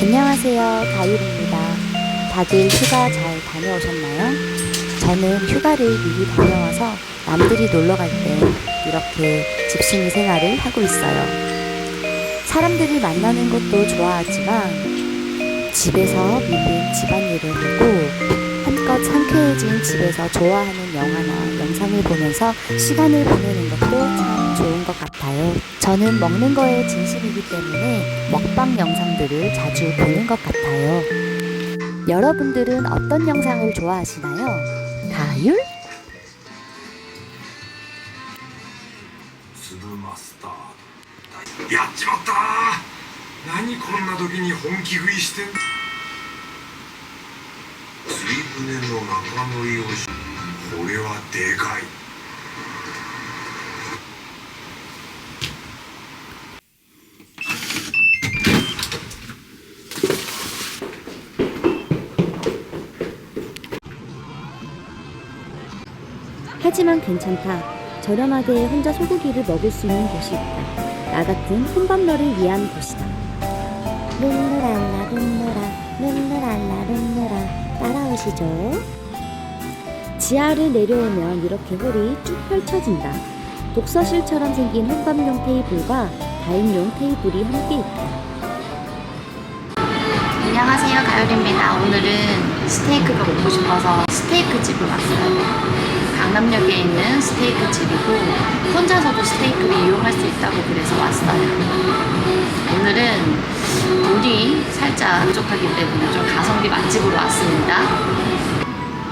안녕하세요. 가율입니다. 다들 휴가 잘 다녀오셨나요? 저는 휴가를 미리 다녀와서 남들이 놀러 갈 때 이렇게 집순이 생활을 하고 있어요. 사람들을 만나는 것도 좋아하지만 집에서 밀린 집안일을 하고 한껏 상쾌해진 집에서 좋아하는 영화나 영상을 보면서 시간을 보내는 것도. 저는 먹는 거에 진심이기 때문에 먹방 영상들을 자주 보는 것 같아요. 여러분들은 어떤 영상을 좋아하시나요? 가율? 하지만 괜찮다. 저렴하게 혼자 소고기를 먹을 수 있는 곳이 있다. 나 같은 혼밥러를 위한 곳이다. 룰루랄라 룰루라 룰루랄라 룰루라 따라오시죠. 지하를 내려오면 이렇게 홀이 쭉 펼쳐진다. 독서실처럼 생긴 혼밥용 테이블과 다인용 테이블이 함께 있다. 안녕하세요 가열입니다 오늘은 스테이크가 먹고 싶어서 스테이크 집을 왔어요 강남역에 있는 스테이크 집이고 혼자서도 스테이크를 이용할 수 있다고 그래서 왔어요. 오늘은 돈이 살짝 부족하기 때문에 좀 가성비 맛집으로 왔습니다.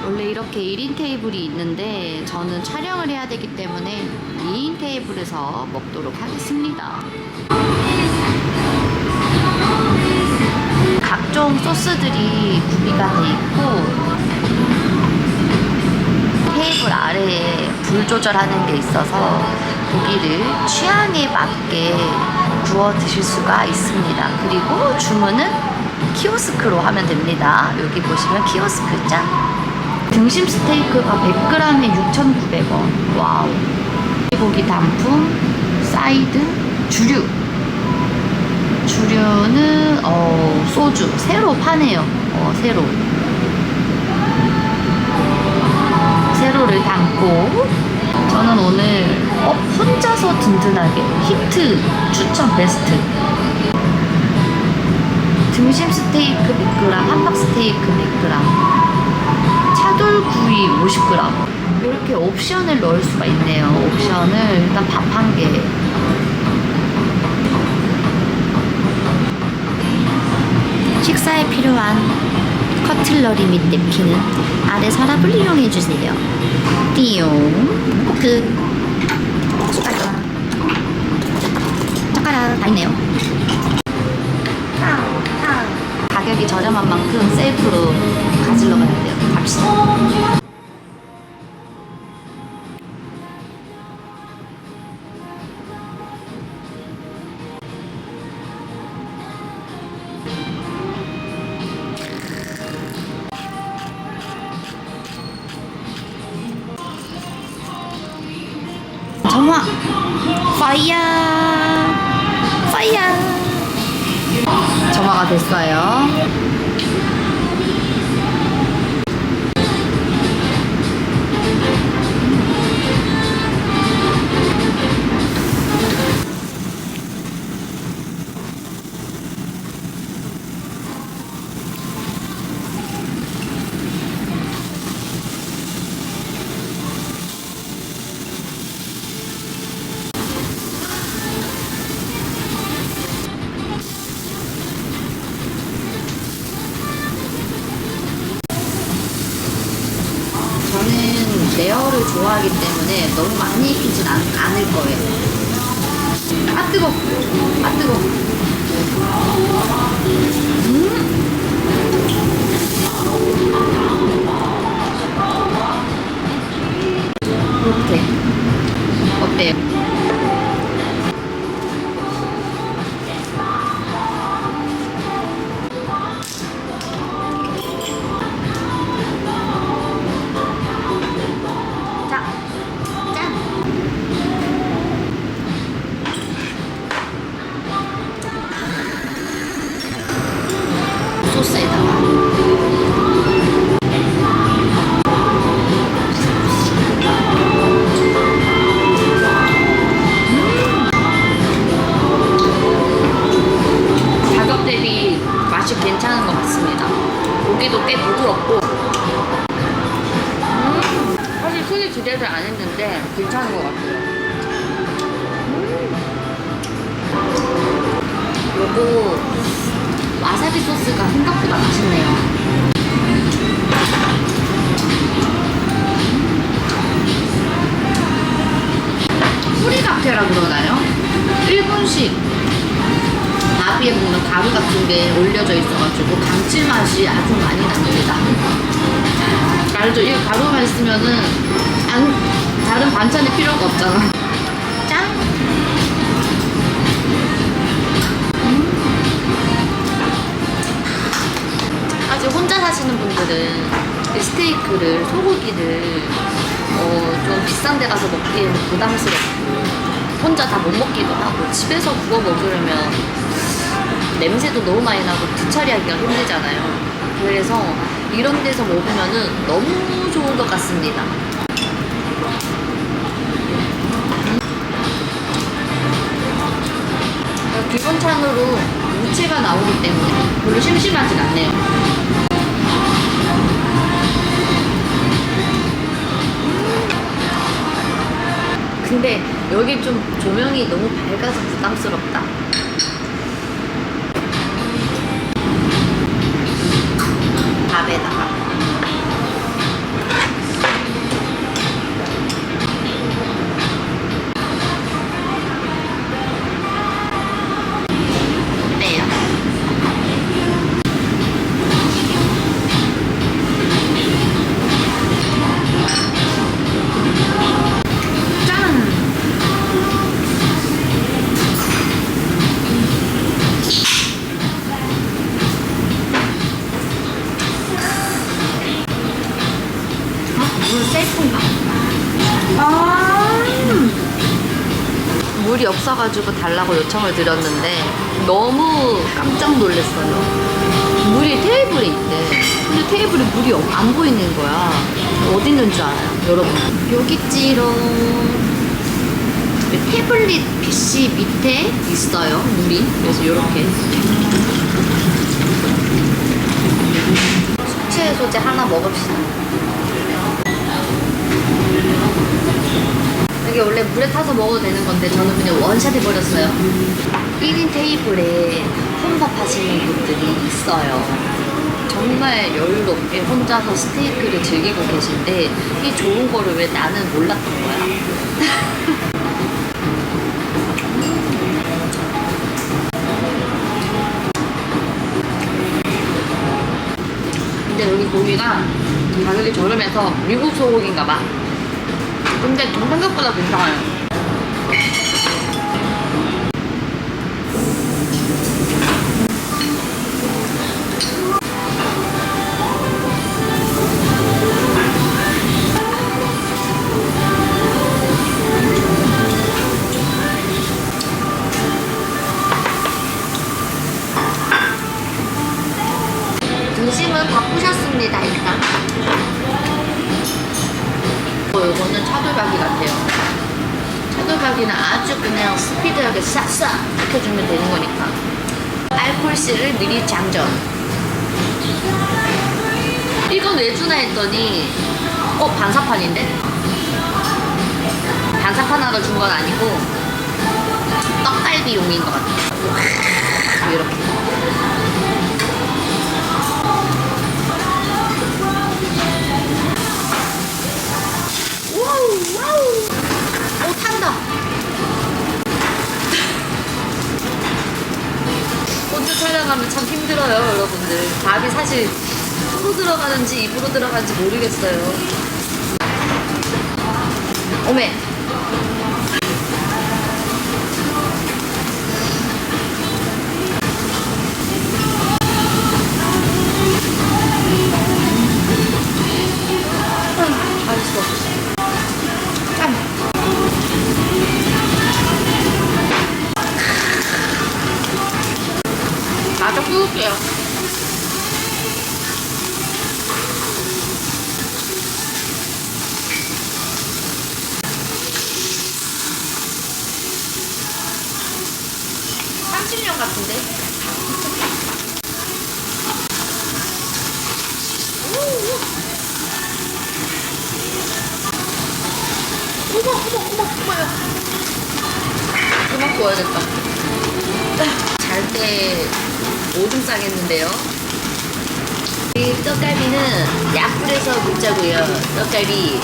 원래 이렇게 1인 테이블이 있는데 저는 촬영을 해야 되기 때문에 2인 테이블에서 먹도록 하겠습니다. 각종 소스들이 구비가 돼 있고 테이블 아래에 불 조절하는 게 있어서 고기를 취향에 맞게 구워 드실 수가 있습니다. 그리고 주문은 키오스크로 하면 됩니다. 여기 보시면 키오스크 짠. 등심 스테이크가 100g에 6,900원. 와우. 고기 단품, 사이드, 주류. 주류는 어, 소주 새로 파네요. 어, 새로 세로를 담고 저는 오늘 어, 혼자서 든든하게 히트 추천 베스트. 등심 스테이크 100g, 함박 스테이크 100g, 차돌구이 50g 이렇게 옵션을 넣을 수가 있네요. 옵션을 일단 밥 한 개, 식사에 필요한 커틀러리 및 냅킨은 아래 서랍을 이용해 주세요. 띠용 끝. 숟가락. 젓가락 다 있네요. 가격이 저렴한 만큼 셀프로 가지러 가야 돼요. 갑시다. 파이어 파이어 정화가 됐어요 레어를 좋아하기 때문에 너무 많이 익히진 않, 않을 거예요. 아 뜨거. 아 뜨거. 이렇게 어때요? 기대를 안 했는데 괜찮은 것 같아요. 음. 요거 와사비 소스가 생각보다 맛있네요. 뿌리카페라 그러나요? 일본식 나비에 보면 가루 같은 게 올려져 있어가지고 감칠맛이 아주 많이 납니다. 알죠? 이 가루만 있으면은 안, 다른 반찬이 필요가 없잖아. 짠! 아직 혼자 사시는 분들은 이 스테이크를 소고기를 어, 좀 비싼 데 가서 먹기에는 부담스럽고 혼자 다 못 먹기도 하고 집에서 구워 먹으려면 냄새도 너무 많이 나고 뒤처리하기가 힘들잖아요. 그래서 이런 데서 먹으면은 너무 좋은 것 같습니다. 찬으로 무채가 나오기 때문에 별로 심심하진 않네요. 근데 여기 좀 조명이 너무 밝아서 부담스럽다. 물 셀프인가? 아. 물이 없어가지고 달라고 요청을 드렸는데 너무 깜짝 놀랐어요. 물이 테이블에 있대. 근데 테이블에 물이 없- 안 보이는 거야. 어디 있는 줄 알아요, 여러분? 여기 있지롱. 태블릿 PC 밑에 있어요, 물이. 그래서 이렇게. 숙취 소재 하나 먹읍시다. 이게 원래 물에 타서 먹어도 되는 건데 저는 그냥 원샷 해버렸어요. 1인 테이블에 혼밥 하시는 분들이 있어요. 정말 여유롭게 혼자서 스테이크를 즐기고 계신데 이 좋은 거를 왜 나는 몰랐던 거야? 근데 여기 고기가 가격이 저렴해서 미국 소고기인가 봐. 근데 좀 생각보다 괜찮아요. 등심은 바꾸셨습니다 일단. 어, 이거는 차돌박이 같아요. 차돌박이는 아주 그냥 스피드하게 싹싹 익혀주면 되는 거니까. 알콜씨를 미리 장전. 이건 왜 주나 했더니, 어, 반사판인데? 반사판 하나 준 건 아니고, 떡갈비용인 것 같아요. 이렇게. 사실 코로 들어가는지 입으로 들어가는지 모르겠어요. 오메. 구워야겠다. 잘 때 오줌 싸겠는데요. 이 떡갈비는 약불에서 굽자고요. 떡갈비.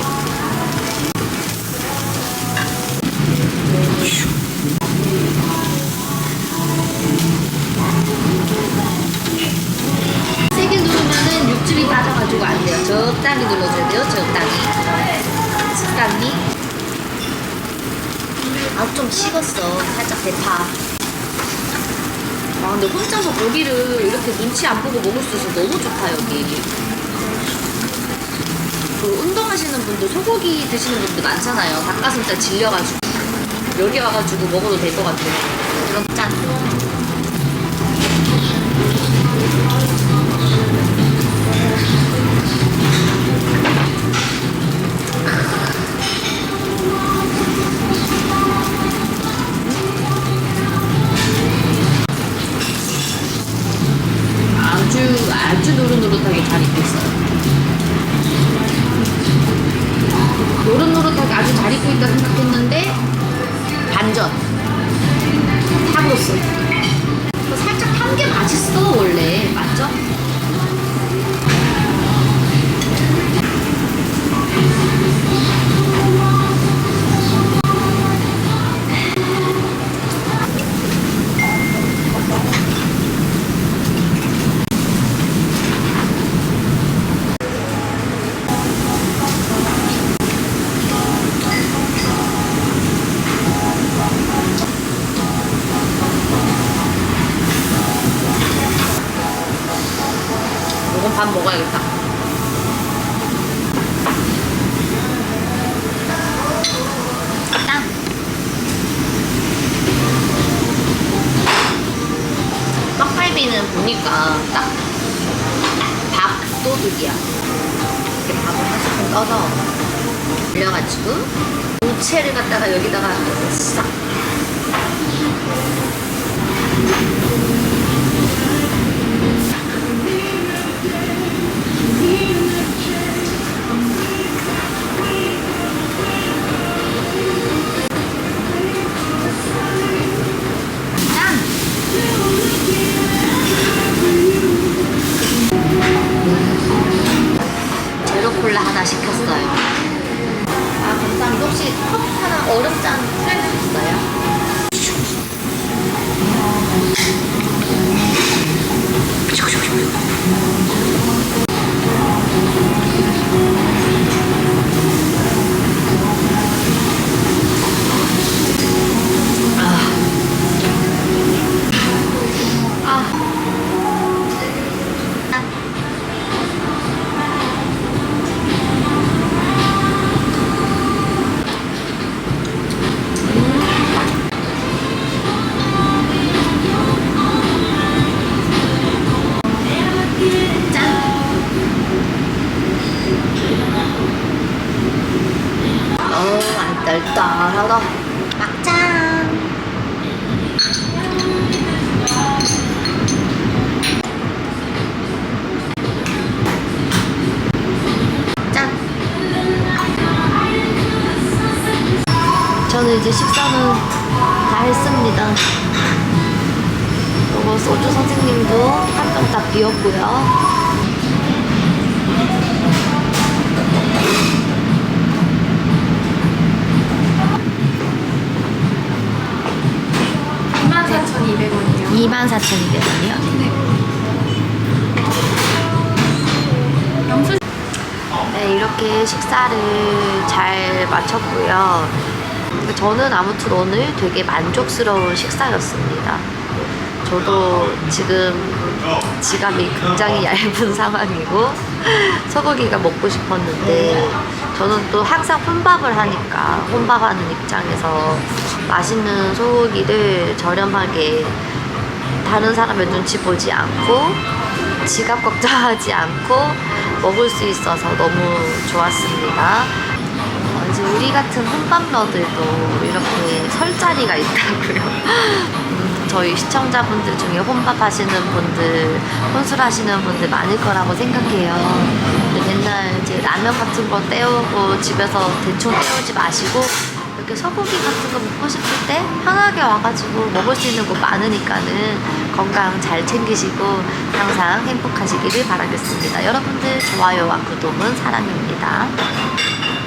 세게 누르면 육즙이 빠져가지고 안 돼요. 적당히 눌러줘야 돼요. 적당히. 적당히. 찍었어. 살짝 대파. 아, 근데 혼자서 고기를 이렇게 눈치 안 보고 먹을 수 있어서 너무 좋다, 여기. 그 운동하시는 분들, 소고기 드시는 분들 많잖아요. 닭가슴살 질려가지고. 여기 와가지고 먹어도 될 것 같아요. 그럼 짠. 밥 먹어야겠다. 짠. 떡갈비는 보니까 딱 밥도둑이야. 이렇게 밥을 한 스푼 떠서 올려가지고 무채를 갖다가 여기다가 싹 아. 안떨떨하다. 막장! 짠! 저는 이제 식사는 다 했습니다. 그리고 소주 선생님도 한 병 다 비웠고요. 24,200원이요? 영수 네, 이렇게 식사를 잘 마쳤고요. 저는 아무튼 오늘 되게 만족스러운 식사였습니다. 저도 지금 지갑이 굉장히 얇은 상황이고 소고기가 먹고 싶었는데 저는 또 항상 혼밥을 하니까 혼밥하는 입장에서 맛있는 소고기를 저렴하게 다른 사람의 눈치 보지 않고 지갑 걱정하지 않고 먹을 수 있어서 너무 좋았습니다. 어, 이제 우리 같은 혼밥러들도 이렇게 설 자리가 있다고요. 음, 저희 시청자분들 중에 혼밥 하시는 분들, 혼술 하시는 분들 많을 거라고 생각해요. 맨날 이제 라면 같은 거 때우고 집에서 대충 때우지 마시고 이렇게 소고기 같은 거 먹고 싶을 때 편하게 와가지고 먹을 수 있는 곳 많으니까는 건강 잘 챙기시고 항상 행복하시기를 바라겠습니다. 여러분들 좋아요와 구독은 사랑입니다.